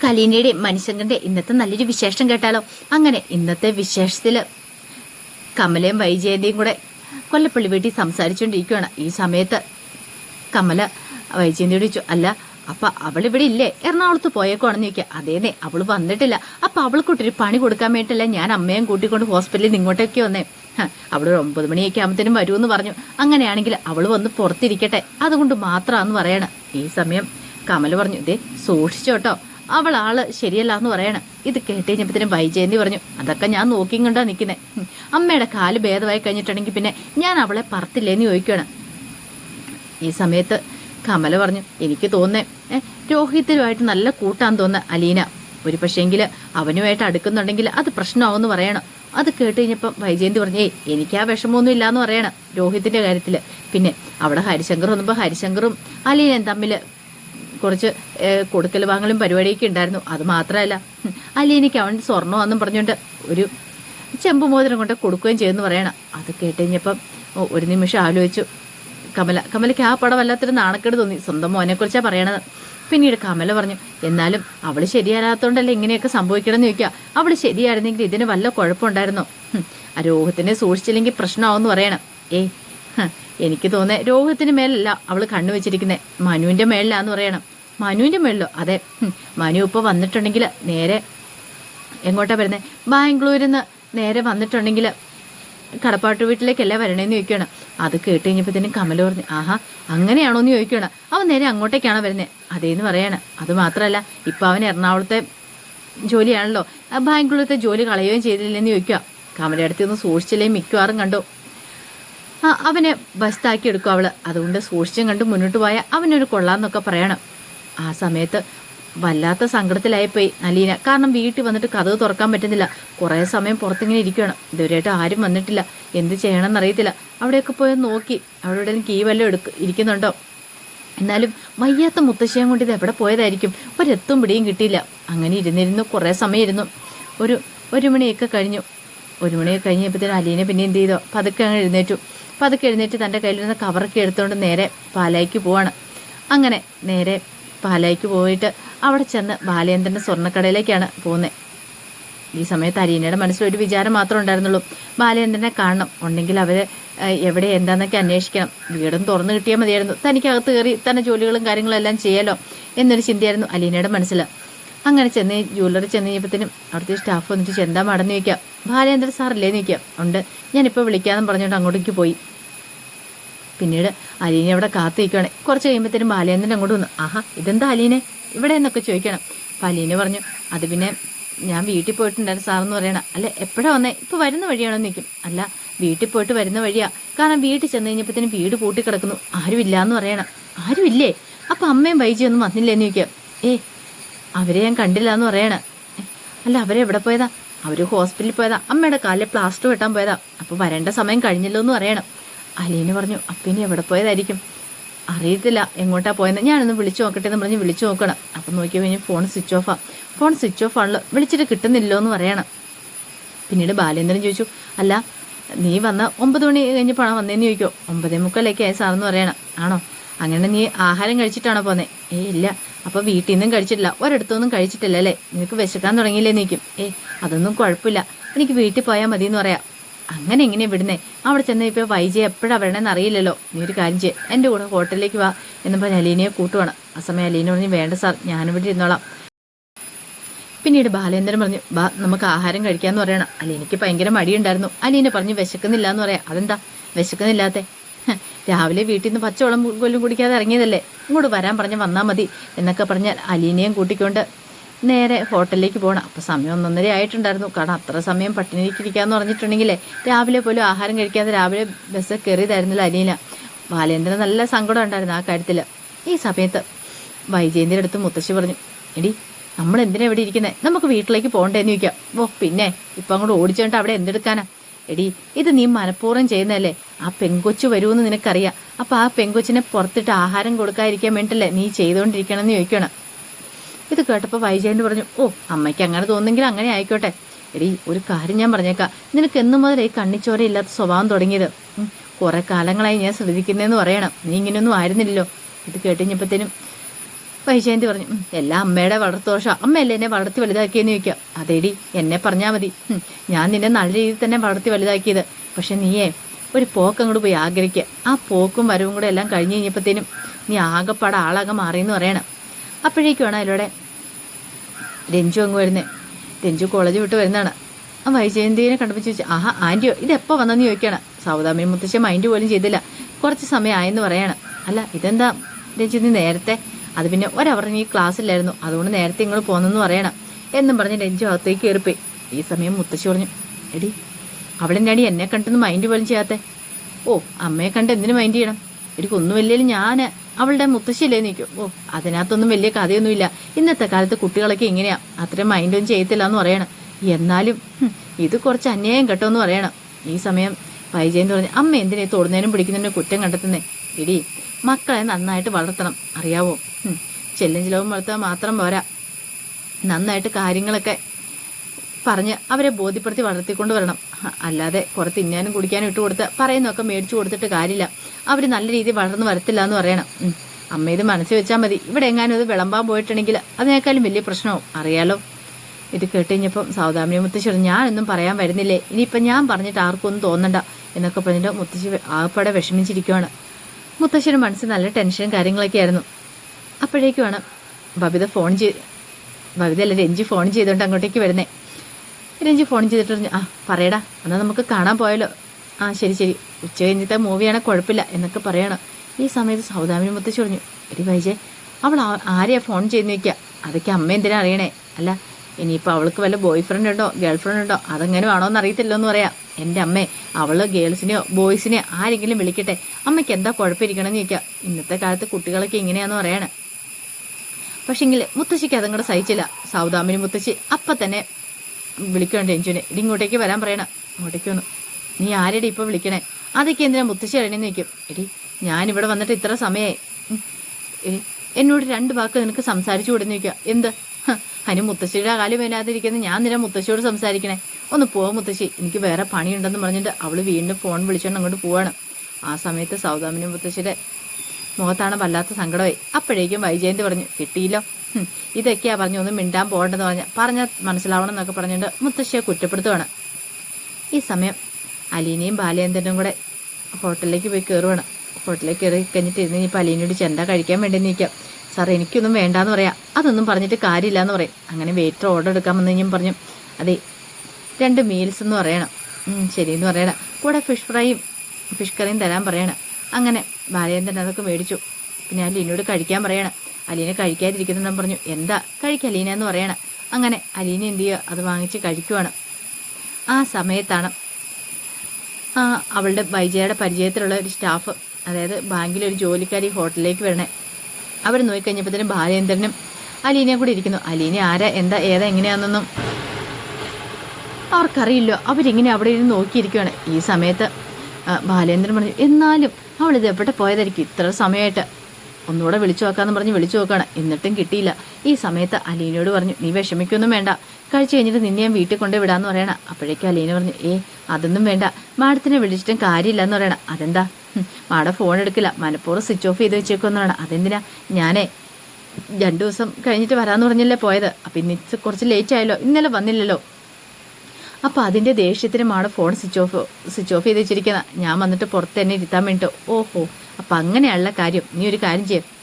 നമുക്ക് അലീനയുടെ മനുഷ്യങ്കന്റെ ഇന്നത്തെ നല്ലൊരു വിശേഷം കേട്ടാലോ? അങ്ങനെ ഇന്നത്തെ വിശേഷത്തിൽ കമലയും വൈജയന്തിയും കൂടെ കൊല്ലപ്പള്ളി വീട്ടിൽ സംസാരിച്ചുകൊണ്ടിരിക്കുകയാണ് ഈ സമയത്ത് കമല വൈജയന്തിയോട് ചോദിച്ചു അല്ല അപ്പൊ ഇവിടെ ഇല്ലേ? എറണാകുളത്ത് പോയേക്കുവാണെന്ന് ചോദിക്കുക. അതേന്നെ അവൾ വന്നിട്ടില്ല. അപ്പൊ അവൾക്കൊട്ടൊരു പണി കൊടുക്കാൻ വേണ്ടിയിട്ടല്ല ഞാൻ അമ്മയും കൂട്ടിക്കൊണ്ട് ഹോസ്പിറ്റലിൽ ഇങ്ങോട്ടേക്ക് വന്നേ. അവിടെ ഒരു ഒമ്പത് മണിയൊക്കെ ആകുമ്പത്തേനും വരുമെന്ന് പറഞ്ഞു. അങ്ങനെയാണെങ്കിൽ അവൾ വന്ന് പുറത്തിരിക്കട്ടെ. അതുകൊണ്ട് മാത്രമാന്ന് പറയണം. ഈ സമയം കമല പറഞ്ഞു ഇതേ സൂക്ഷിച്ചോട്ടോ. അവൾ ആൾ ശരിയല്ല എന്ന് പറയണം. ഇത് കേട്ട് കഴിഞ്ഞപ്പത്തേനും വൈജയന്തി പറഞ്ഞു അതൊക്കെ ഞാൻ നോക്കിയും കണ്ടാ നിൽക്കുന്നേ അമ്മയുടെ കാൽ ഭേദമായി കഴിഞ്ഞിട്ടുണ്ടെങ്കിൽ പിന്നെ ഞാൻ അവളെ പറത്തില്ലേന്ന് ചോദിക്കുകയാണ് ഈ സമയത്ത് കമല പറഞ്ഞു എനിക്ക് തോന്നേ ഏ, രോഹിത്തിനുമായിട്ട് നല്ല കൂട്ടാൻ തോന്നുന്ന അലീന. ഒരു പക്ഷേങ്കിൽ അവനുമായിട്ട് അടുക്കുന്നുണ്ടെങ്കിൽ അത് പ്രശ്നമാവെന്ന് പറയണം. അത് കേട്ട് കഴിഞ്ഞപ്പം വൈജയന്തി പറഞ്ഞു ഏയ് എനിക്ക് ആ വിഷമമൊന്നും ഇല്ലാന്ന് പറയണം രോഹിത്തിന്റെ കാര്യത്തിൽ പിന്നെ അവിടെ ഹരിശങ്കർ വന്നപ്പോൾ ഹരിശങ്കറും അലീനയും തമ്മിൽ കുറച്ച് കൊടുക്കൽ വാങ്ങലും പരിപാടിയൊക്കെ ഉണ്ടായിരുന്നു. അത് മാത്രമല്ല അലീനയ്ക്ക് അവൻ സ്വർണമെന്നും പറഞ്ഞുകൊണ്ട് ഒരു ചെമ്പ് മോതിരം കൊണ്ട് കൊടുക്കുകയും ചെയ്യുമെന്ന് പറയണം. അത് കേട്ട് കഴിഞ്ഞപ്പം ഒരു നിമിഷം ആലോചിച്ചു. കമല കമലയ്ക്ക് ആ പടം വല്ലാത്തൊരു നാണക്കേട് തോന്നി. സ്വന്തം മോനെക്കുറിച്ചാണ് പറയണത്. പിന്നീട് കമല പറഞ്ഞു എന്നാലും അവൾ ശരിയല്ലാത്തതുകൊണ്ടല്ലേ ഇങ്ങനെയൊക്കെ സംഭവിക്കണമെന്ന് ചോദിക്കുക അവൾ ശരിയായിരുന്നെങ്കിൽ ഇതിന് വല്ല കുഴപ്പമുണ്ടായിരുന്നോ? രോഗത്തിനെ സൂക്ഷിച്ചില്ലെങ്കിൽ പ്രശ്നമാവെന്ന് പറയണം. ഏയ് എനിക്ക് തോന്നേ രോഗത്തിന് മേലല്ല അവൾ കണ്ണു വെച്ചിരിക്കുന്നത് മനുവിന്റെ മേളിലാന്ന് പറയണം. മനുവിന്റെ മേളിലോ? അതെ. മനു ഇപ്പോൾ വന്നിട്ടുണ്ടെങ്കിൽ നേരെ എങ്ങോട്ടാ വരുന്നത് ബാംഗ്ലൂരിൽ നിന്ന് നേരെ വന്നിട്ടുണ്ടെങ്കിൽ കടപ്പാട്ട് വീട്ടിലേക്കല്ലേ വരണേന്ന് ചോദിക്കുകയാണ് അത് കേട്ട് കഴിഞ്ഞപ്പോഴത്തേനും കമല പറഞ്ഞു ആഹാ അങ്ങനെയാണോ എന്ന് ചോദിക്കുകയാണ് അവൻ നേരെ അങ്ങോട്ടേക്കാണോ വരുന്നത് അതേന്ന് പറയാണ്. അത് മാത്രമല്ല ഇപ്പം അവൻ എറണാകുളത്തെ ജോലിയാണല്ലോ. ബാംഗ്ലൂരത്തെ ജോലി കളയുകയും ചെയ്തില്ലെന്ന് ചോദിക്കുക. കമലയുടെ അടുത്ത് നിന്ന് സൂക്ഷിച്ചില്ലേ? മിക്കവാറും കണ്ടു. അവനെ ബസ്താക്കി എടുക്കും അവൾ. അതുകൊണ്ട് സൂക്ഷിച്ചും കണ്ട് മുന്നോട്ട് പോയാൽ അവനൊരു കൊള്ളാന്നൊക്കെ പറയണം. ആ സമയത്ത് വല്ലാത്ത സങ്കടത്തിലായിപ്പോയി നലീന കാരണം വീട്ടിൽ വന്നിട്ട് കഥവ് തുറക്കാൻ പറ്റുന്നില്ല. കുറേ സമയം പുറത്തിങ്ങനെ ഇരിക്കുകയാണ് ഇതുവരെയായിട്ട് ആരും വന്നിട്ടില്ല. എന്ത് ചെയ്യണമെന്ന് അറിയത്തില്ല അവിടെയൊക്കെ പോയി നോക്കി. അവിടെ എവിടെയും കീ വല്ലതും എടുക്ക ഇരിക്കുന്നുണ്ടോ? എന്നാലും വയ്യാത്ത മുത്തശ്ശിയും കൊണ്ട് ഇത് എവിടെ പോയതായിരിക്കും? ഒരെത്തും പിടിയും കിട്ടിയില്ല. അങ്ങനെ ഇരുന്നിരുന്നു. കുറേ സമയം ഇരുന്നു ഒരു ഒരു മണിയൊക്കെ കഴിഞ്ഞു. ഒരു മണിയൊക്കെ കഴിഞ്ഞപ്പോഴത്തേനും അലീനെ പിന്നെ എന്ത് ചെയ്തോ? പതുക്കെ അങ്ങ് എഴുന്നേറ്റു. പതുക്കെ എഴുന്നേറ്റ് തന്റെ കയ്യിലിരുന്ന കവറൊക്കെ എടുത്തുകൊണ്ട് നേരെ പാലായിക്ക് പോവാണ്. അങ്ങനെ നേരെ പാലായിക്ക് പോയിട്ട് അവിടെ ചെന്ന് ബാലേന്ദ്രന്റെ സ്വർണക്കടയിലേക്കാണ് പോകുന്നത് ഈ സമയത്ത് അരീനയുടെ മനസ്സിൽ ഒരു വിചാരം മാത്രമേ ഉണ്ടായിരുന്നുള്ളൂ. ബാലേന്ദ്രനെ കാണണം. ഉണ്ടെങ്കിൽ അവർ എവിടെ എന്താണെന്നൊക്കെ അന്വേഷിക്കണം. വീടും തുറന്നു കിട്ടിയാൽ മതിയായിരുന്നു. തനിക്കകത്ത് കയറി തന്നെ ജോലികളും കാര്യങ്ങളും എല്ലാം ചെയ്യാലോ എന്നൊരു ചിന്തയായിരുന്നു അലീനയുടെ മനസ്സിൽ അങ്ങനെ ചെന്ന് ജ്വല്ലറി ചെന്ന് കഴിഞ്ഞപ്പോഴത്തേനും അവിടുത്തെ സ്റ്റാഫ് വന്നിട്ട് ചെന്താ മടന്നു വയ്ക്കാം ബാലേന്ദ്രൻ സാറല്ലേ ചോദിക്കാം ഉണ്ട്. ഞാനിപ്പോൾ വിളിക്കാമെന്ന് പറഞ്ഞുകൊണ്ട് അങ്ങോട്ടേക്ക് പോയി. പിന്നീട് അലീനെ അവിടെ കാത്തിരിക്കുകയാണ്. കുറച്ച് കഴിയുമ്പോഴത്തേനും ബാലേന്ദ്രൻ അങ്ങോട്ട് വന്നു. ആഹാ ഇതെന്താ അലീനെ? ഇവിടെ എന്നൊക്കെ ചോദിക്കണം. അപ്പം അലീനെ പറഞ്ഞു അത് പിന്നെ ഞാൻ വീട്ടിൽ പോയിട്ടുണ്ടായിരുന്നു സാറെന്ന് പറയണം. അല്ല എപ്പോഴാ വന്നേ? ഇപ്പോൾ വരുന്ന വഴിയാണോ? നിൽക്കും അല്ല വീട്ടിൽ പോയിട്ട് വരുന്ന വഴിയാ. കാരണം വീട്ടിൽ ചെന്ന് കഴിഞ്ഞപ്പോഴത്തേനും വീട് പൂട്ടി കിടക്കുന്നു. ആരുമില്ല എന്ന് പറയണം. ആരുമില്ലേ? അപ്പം അമ്മയും വൈജിയൊന്നും വന്നില്ല? എന്ന് ചോദിക്കാം. ഏ അവരെ ഞാൻ കണ്ടില്ല എന്ന് പറയണ. അല്ല അവരെ എവിടെ പോയതാ? അവർ ഹോസ്പിറ്റലിൽ പോയതാ. അമ്മയുടെ കാലിൽ പ്ലാസ്റ്റർ വെട്ടാൻ പോയതാ. അപ്പോൾ വരേണ്ട സമയം കഴിഞ്ഞല്ലോ എന്ന് പറയണം. അലീന പറഞ്ഞു അപ്പിനി എവിടെ പോയതായിരിക്കും? അറിയത്തില്ല എങ്ങോട്ടാ പോയെന്ന് ഞാനൊന്ന് വിളിച്ചു നോക്കട്ടെ എന്ന് പറഞ്ഞ് വിളിച്ചു നോക്കണം. അപ്പം നോക്കി കഴിഞ്ഞാൽ ഫോൺ സ്വിച്ച് ഓഫാ. ഫോൺ സ്വിച്ച് ഓഫ് ആണല്ലോ. വിളിച്ചിട്ട് കിട്ടുന്നില്ലോ എന്ന് പറയണം. പിന്നീട് ബാലേന്ദ്രൻ ചോദിച്ചു അല്ല നീ വന്ന ഒമ്പത് മണി കഴിഞ്ഞപ്പോഴാണ് വന്നേന്ന് ചോദിക്കോ? ഒമ്പതേ മുക്കാലൊക്കെ ആയ സാറെന്ന് പറയണം. ആണോ? അങ്ങനെ നീ ആഹാരം കഴിച്ചിട്ടാണോ പോന്നെ? ഏ ഇല്ല. അപ്പൊ വീട്ടിൽ നിന്നും കഴിച്ചിട്ടില്ല. ഒരിടത്തൊന്നും കഴിച്ചിട്ടില്ല അല്ലേ നിനക്ക് വിശക്കാൻ തുടങ്ങിയില്ലേ നീക്കും? ഏ അതൊന്നും കുഴപ്പമില്ല. എനിക്ക് വീട്ടിൽ പോയാൽ മതി എന്ന് പറയാം. അങ്ങനെ എങ്ങനെയാ വിടുന്നേ? അവിടെ ചെന്ന് ഇപ്പൊ വൈജയ എപ്പോഴാ വരണമെന്ന് അറിയില്ലല്ലോ. നീ ഒരു കാര്യം ചെയ്യ്. എന്റെ കൂടെ ഹോട്ടലിലേക്ക് വാ എന്ന് പറഞ്ഞ് അലീനയെ കൂട്ടുവാണ്. ആ സമയം അലീന പറഞ്ഞു വേണ്ട സാർ ഞാനിവിടെ ഇരുന്നോളാം. പിന്നീട് ബാലേന്ദ്രൻ പറഞ്ഞു ബാ നമുക്ക് ആഹാരം കഴിക്കാന്ന് പറയണം. അലീനയ്ക്ക് ഭയങ്കര മടിയുണ്ടായിരുന്നു. അലീന പറഞ്ഞു വിശക്കുന്നില്ല എന്ന് പറയാം. അതെന്താ? വിശക്കുന്നില്ലാത്തെ? രാവിലെ വീട്ടിൽ നിന്ന് പച്ചവെള്ളം കൊല്ലും കുടിക്കാതെ ഇറങ്ങിയതല്ലേ. ഇങ്ങോട്ട് വരാൻ പറഞ്ഞ് വന്നാൽ മതി എന്നൊക്കെ പറഞ്ഞാൽ അലീനയും കൂട്ടിക്കൊണ്ട് നേരെ ഹോട്ടലിലേക്ക് പോകണം അപ്പോൾ സമയം ഒന്നൊന്നര ആയിട്ടുണ്ടായിരുന്നു. കാരണം അത്ര സമയം പട്ടിണിക്കിരിക്കാന്ന് പറഞ്ഞിട്ടുണ്ടെങ്കിലേ രാവിലെ പോലും ആഹാരം കഴിക്കാതെ രാവിലെ ബസ് കയറിയതായിരുന്നില്ല അലീന. ബാലേന്ദ്രൻ നല്ല സങ്കടം ഉണ്ടായിരുന്നു ആ കാര്യത്തിൽ ഈ സമയത്ത് വൈജയന്തിന്റെ അടുത്ത് മുത്തശ്ശി പറഞ്ഞു എടി നമ്മൾ എന്തിനാ ഇവിടെ ഇരിക്കുന്നത് നമുക്ക് വീട്ടിലേക്ക് പോകണ്ടേന്ന് ചോദിക്കാം. ഓ പിന്നെ? ഇപ്പം അങ്ങോട്ട് ഓടിച്ചോണ്ട് അവിടെ എന്തെടുക്കാനാ? എടി ഇത് നീ മനഃപൂർവം ചെയ്യുന്നതല്ലേ? ആ പെങ്കൊച്ചു വരുമെന്ന് നിനക്കറിയാം. അപ്പം ആ പെങ്കൊച്ചിനെ പുറത്തിട്ട് ആഹാരം കൊടുക്കാതിരിക്കാൻ വേണ്ടിയിട്ടല്ലേ നീ ചെയ്തുകൊണ്ടിരിക്കണം എന്ന് ചോദിക്കണം ഇത് കേട്ടപ്പോൾ വൈജയന്റ് പറഞ്ഞു ഓ അമ്മയ്ക്ക് അങ്ങനെ തോന്നുന്നെങ്കിൽ അങ്ങനെ ആയിക്കോട്ടെ. എടി ഒരു കാര്യം ഞാൻ പറഞ്ഞേക്കാം. നിനക്ക് എന്നു ഈ കണ്ണിച്ചോര ഇല്ലാത്ത സ്വഭാവം തുടങ്ങിയത്. കുറേ കാലങ്ങളായി ഞാൻ ശ്രദ്ധിക്കുന്നതെന്ന് പറയണം. നീ ഇങ്ങനെയൊന്നും ആയിരുന്നില്ലല്ലോ. ഇത് കേട്ടുകഴിഞ്ഞപ്പോഴത്തേനും വൈജയന്തി പറഞ്ഞു എല്ലാം അമ്മയുടെ വളർത്തോഷ അമ്മയല്ലേ എന്നെ വളർത്തി വലുതാക്കിയെന്ന് ചോദിക്കുക അതേടി എന്നെ പറഞ്ഞാൽ മതി. ഞാൻ നിന്നെ നല്ല രീതിയിൽ തന്നെ വളർത്തി വലുതാക്കിയത്. പക്ഷെ നീയേ ഒരു പോക്ക് പോയി ആഗ്രഹിക്കുക ആ പോക്കും വരവും കൂടെ എല്ലാം കഴിഞ്ഞ് കഴിഞ്ഞപ്പോഴത്തേനും നീ ആകെപ്പാടെ ആളാകെ മാറിയെന്ന് പറയണം. അപ്പോഴേക്കുമാണ് അതിലൂടെ രഞ്ജു അങ്ങ് വരുന്നേ. രഞ്ജു കോളേജ് വിട്ട് വരുന്നതാണ്. ആ വൈജയന്തിനെ കണ്ടപ്പോൾ ചോദിച്ചു ആഹാ ആന്റിയോ ഇതെപ്പോൾ വന്നെന്ന് ചോദിക്കുകയാണ്. സൗദാമിനി മുത്തശ്ശ മൈൻഡ് പോലും ചെയ്തില്ല. കുറച്ച് സമയമായെന്ന് പറയാണ്. അല്ല ഇതെന്താ? രഞ്ജു നീ നേരത്തെ അത് പിന്നെ ഒരവർ നീ ക്ലാസ്സില്ലായിരുന്നു അതുകൊണ്ട് നേരത്തെ ഇങ്ങോട്ട് പോകുന്നെന്ന് പറയണം. എന്നും പറഞ്ഞ് രഞ്ജു അകത്തേക്ക് കയറിപ്പോയി. ഈ സമയം മുത്തശ്ശി പറഞ്ഞു എടി അവളെന്നാടി എന്നെ കണ്ടെന്ന് മൈൻഡ് പോലും ചെയ്യാത്തെ? ഓ അമ്മയെ കണ്ട് എന്തിനു മൈൻഡ് ചെയ്യണം? എനിക്കൊന്നുമില്ലെങ്കിലും ഞാൻ അവളുടെ മുത്തശ്ശിയല്ലേ നിൽക്കും ഓ അതിനകത്തൊന്നും വലിയ കഥയൊന്നുമില്ല. ഇന്നത്തെ കാലത്ത് കുട്ടികളൊക്കെ ഇങ്ങനെയാ. അത്രയും മൈൻഡൊന്നും ചെയ്യത്തില്ല എന്ന് പറയണം. എന്നാലും ഇത് കുറച്ച് അന്യായം കേട്ടോ എന്ന് പറയണം. ഈ സമയം വൈജയന്ത് പറഞ്ഞു അമ്മ എന്തിനെ തൊടുന്നതിനും പിടിക്കുന്നതിനും കുറ്റം കണ്ടെത്തുന്നേ? ഇടി മക്കളെ നന്നായിട്ട് വളർത്തണം. അറിയാവോ? ചെല്ലും ചിലവും വളർത്താൻ മാത്രം പോരാ. നന്നായിട്ട് കാര്യങ്ങളൊക്കെ പറഞ്ഞ് അവരെ ബോധ്യപ്പെടുത്തി വളർത്തിക്കൊണ്ട് വരണം അല്ലാതെ കുറേ തിന്നാനും കുടിക്കാനും ഇട്ട് കൊടുത്ത് പറയുന്നൊക്കെ മേടിച്ചു കൊടുത്തിട്ട് കാര്യമില്ല. അവർ നല്ല രീതിയിൽ വളർന്നു വരത്തില്ല എന്ന് പറയണം. അമ്മ ഇത് മനസ്സിൽ വെച്ചാൽ മതി. ഇവിടെ എങ്ങാനും ഇത് വിളമ്പാൻ പോയിട്ടുണ്ടെങ്കിൽ അതിനേക്കാളും വലിയ പ്രശ്നവും. അറിയാലോ? ഇത് കേട്ടുകഴിഞ്ഞപ്പം സൗദാമിനി മുത്തശ്ശി ഞാനൊന്നും പറയാൻ വരുന്നില്ലേ? ഇനിയിപ്പം ഞാൻ പറഞ്ഞിട്ട് ആർക്കും ഒന്നും തോന്നണ്ട എന്നൊക്കെ പറഞ്ഞിട്ട് മുത്തശ്ശി ആകപ്പാടെ വിഷമിച്ചിരിക്കുവാണ്. മുത്തശ്ശിയുടെ മനസ്സിൽ നല്ല ടെൻഷനും കാര്യങ്ങളൊക്കെ ആയിരുന്നു. അപ്പോഴേക്കുമാണ് ബബിത ഫോൺ ചെയ്ത് ബബിത അല്ല രഞ്ജി ഫോൺ ചെയ്തുകൊണ്ട് അങ്ങോട്ടേക്ക് വരുന്നേ. രഞ്ജി ഫോൺ ചെയ്തിട്ട് പറഞ്ഞു ആ പറയടാ എന്നാൽ നമുക്ക് കാണാൻ പോയാലോ? ആ ശരി ശരി. ഉച്ച കഴിഞ്ഞിട്ട് മൂവിയാണെങ്കിൽ കുഴപ്പമില്ല എന്നൊക്കെ പറയണം. ഈ സമയത്ത് സൗദാമിനി മുത്തശ്ശി പറഞ്ഞു എടി വൈജയ് അവൾ ആരെയാ ഫോൺ ചെയ്യുന്ന വയ്ക്കുക അതൊക്കെ അമ്മ എന്തിനാ അറിയണേ? അല്ല ഇനിയിപ്പോൾ അവൾക്ക് വല്ല ബോയ് ഫ്രണ്ട് ഉണ്ടോ ഗേൾ ഫ്രണ്ട് ഉണ്ടോ? അതെങ്ങനെ ആണോ എന്ന് എന്ന് പറയാം. എന്റെ അമ്മേ അവൾ ഗേൾസിനെയോ ബോയ്സിനെയോ ആരെങ്കിലും വിളിക്കട്ടെ. അമ്മയ്ക്ക് എന്താ കുഴപ്പമിരിക്കണമെന്ന് ചോദിക്കുക ഇന്നത്തെ കാലത്ത് കുട്ടികളൊക്കെ ഇങ്ങനെയാന്ന് പറയാണ്. പക്ഷെങ്കിൽ മുത്തശ്ശിക്ക് അതങ്ങോട്ട് സഹിച്ചില്ല. സൗദാമിനി മുത്തശ്ശി അപ്പം തന്നെ വിളിക്കണം എഞ്ചുവിനെ ഇടി ഇങ്ങോട്ടേക്ക് വരാൻ പറയണം. ഇങ്ങോട്ടേക്ക് വന്നു. നീ ആരെടി ഇപ്പോൾ വിളിക്കണേ? അതൊക്കെ എന്തിനാ മുത്തശ്ശി അറിയണമെന്ന് നിൽക്കും എടി ഞാനിവിടെ വന്നിട്ട് ഇത്ര സമയേ എന്നോട് രണ്ട് വാക്ക് നിനക്ക് സംസാരിച്ചു കൊടുന്ന് നിൽക്കുക എന്ത്? അതിന് മുത്തശ്ശിയുടെ കാലം വരാതിരിക്കുന്ന ഞാൻ നിന്നെ മുത്തശ്ശിയോട് സംസാരിക്കണേ. ഒന്ന് പോവാ മുത്തശ്ശി. എനിക്ക് വേറെ പണിയുണ്ടെന്ന് പറഞ്ഞിട്ട് അവൾ വീണ്ടും ഫോൺ വിളിച്ചോണ്ട് അങ്ങോട്ട് പോവാണ്. ആ സമയത്ത് സൗദാമിനി മുത്തശ്ശിയുടെ മുഖത്താണ് വല്ലാത്ത സങ്കടമായി. അപ്പോഴേക്കും വൈജയന്തി പറഞ്ഞു കിട്ടിയില്ലോ. ഇതൊക്കെയാ പറഞ്ഞു ഒന്ന് മിണ്ടാൻ പോകണ്ടെന്ന് പറഞ്ഞ പറഞ്ഞാൽ മനസ്സിലാവണം എന്നൊക്കെ പറഞ്ഞുകൊണ്ട് മുത്തശ്ശിയെ കുറ്റപ്പെടുത്തുവാണ്. ഈ സമയം അലീനയും ബാലേന്ദ്രനും കൂടെ ഹോട്ടലിലേക്ക് പോയി കയറുവാണ്. ഹോട്ടലിലേക്ക് കയറി കഴിഞ്ഞിട്ട് ഇരുന്ന് ഇനിയിപ്പോൾ അലീനയോട് ചെണ്ട കഴിക്കാൻ വേണ്ടി നിൽക്കാം? സാർ എനിക്കൊന്നും വേണ്ടാന്ന് പറയാം. അതൊന്നും പറഞ്ഞിട്ട് കാര്യമില്ല എന്ന് പറയും. അങ്ങനെ വെയിറ്റർ ഓർഡർ എടുക്കാൻ വന്നു കഴിഞ്ഞും പറഞ്ഞു. അതെ രണ്ട് മീൽസ് എന്ന് പറയണം. ശരിയെന്ന് പറയണം. കൂടെ ഫിഷ് ഫ്രൈയും ഫിഷ് കറിയും തരാൻ പറയണം. അങ്ങനെ ബാലേന്ദ്രൻ അതൊക്കെ മേടിച്ചു. പിന്നെ അലീനയോട് കഴിക്കാൻ പറയണം. അലീന കഴിക്കാതിരിക്കുന്നെന്നും പറഞ്ഞു. എന്താ? കഴിക്കുക അലീന എന്ന് പറയണം. അങ്ങനെ. അലീന എന്ത് ചെയ്യുക? അത് വാങ്ങിച്ച് കഴിക്കുവാണ്. ആ സമയത്താണ് അവളുടെ വൈജയുടെ പരിചയത്തിലുള്ള ഒരു സ്റ്റാഫ് അതായത് ബാങ്കിലൊരു ജോലിക്കാരി ഹോട്ടലിലേക്ക് വരണേ. അവർ നോക്കിക്കഴിഞ്ഞപ്പോഴത്തേനും ബാലേന്ദ്രനും അലീനയും കൂടി ഇരിക്കുന്നു. അലീന ആരാ? എന്താ? ഏതാ? എങ്ങനെയാണെന്നൊന്നും അവർക്കറിയില്ലോ. അവരിങ്ങനെ അവിടെ ഇരുന്ന് നോക്കിയിരിക്കുകയാണ് ഈ സമയത്ത് ബാലേന്ദ്രൻ പറഞ്ഞു എന്നാലും അവളിത് എവിടെ പോയതായിരിക്കും? ഇത്ര സമയമായിട്ട്. ഒന്നുകൂടെ വിളിച്ചു നോക്കാന്ന് പറഞ്ഞ് വിളിച്ചു നോക്കാണ്. എന്നിട്ടും കിട്ടിയില്ല. ഈ സമയത്ത് അലീനയോട് പറഞ്ഞു നീ വിഷമിക്കൊന്നും വേണ്ട. കഴിച്ചു കഴിഞ്ഞിട്ട് നിന്നെ ഞാൻ വീട്ടിൽ കൊണ്ടേ വിടാന്ന് പറയണം. അപ്പോഴേക്കും അലീന പറഞ്ഞു ഏ അതൊന്നും വേണ്ട. മാഡത്തിനെ വിളിച്ചിട്ടും കാര്യമില്ല എന്ന് പറയണം. അതെന്താ? മാഡ ഫോൺ എടുക്കില്ല. മനഃപൂർവം സ്വിച്ച് ഓഫ് ചെയ്ത് വെച്ചേക്കുമെന്ന് പറയണം. അതെന്തിനാ? ഞാനേ രണ്ടു ദിവസം കഴിഞ്ഞിട്ട് വരാന്ന് പറഞ്ഞല്ലേ പോയത്. അപ്പം ഇന്ന് കുറച്ച് ലേറ്റ് ആയല്ലോ. ഇന്നലെ വന്നില്ലല്ലോ. അപ്പോൾ അതിന്റെ ദേഷ്യത്തിന് madam phone switch off switch off ചെയ്ത് വെച്ചിരിക്കുന്ന. ഞാൻ വന്നിട്ട് പുറത്ത് തന്നെ ഇരുത്താൻ വേണ്ടിയിട്ട് ഓഹോ. അപ്പം അങ്ങനെയുള്ള കാര്യം നീ ഒരു കാര്യം ചെയ്യും.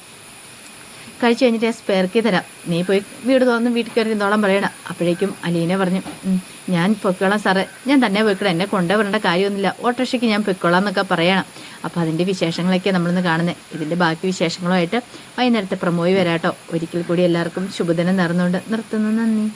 കഴിച്ചു കഴിഞ്ഞിട്ട് സ്പെയർക്കി തരാം. നീ പോയി വീട് തോന്നും വീട്ടിൽ കയറി ഇരുന്നോളം പറയണം. അപ്പോഴേക്കും അലീന പറഞ്ഞു ഞാൻ പൊയ്ക്കോളാം സാറേ. ഞാൻ തന്നെ പോയിക്കോളാം. എന്നെ കൊണ്ടുവരേണ്ട കാര്യമൊന്നുമില്ല. ഓട്ടോറിക്ഷയ്ക്ക് ഞാൻ പൊയ്ക്കോളാം എന്നൊക്കെ പറയണം. അപ്പോൾ അതിന്റെ വിശേഷങ്ങളൊക്കെ നമ്മളിന്ന് കാണുന്നത് ഇതിന്റെ ബാക്കി വിശേഷങ്ങളുമായിട്ട് വൈകുന്നേരത്തെ പ്രമോയി വരാട്ടോ. ഒരിക്കൽ കൂടി എല്ലാവർക്കും ശുഭദിനം നേർന്നുകൊണ്ട് നിർത്തുന്നു. നന്ദി.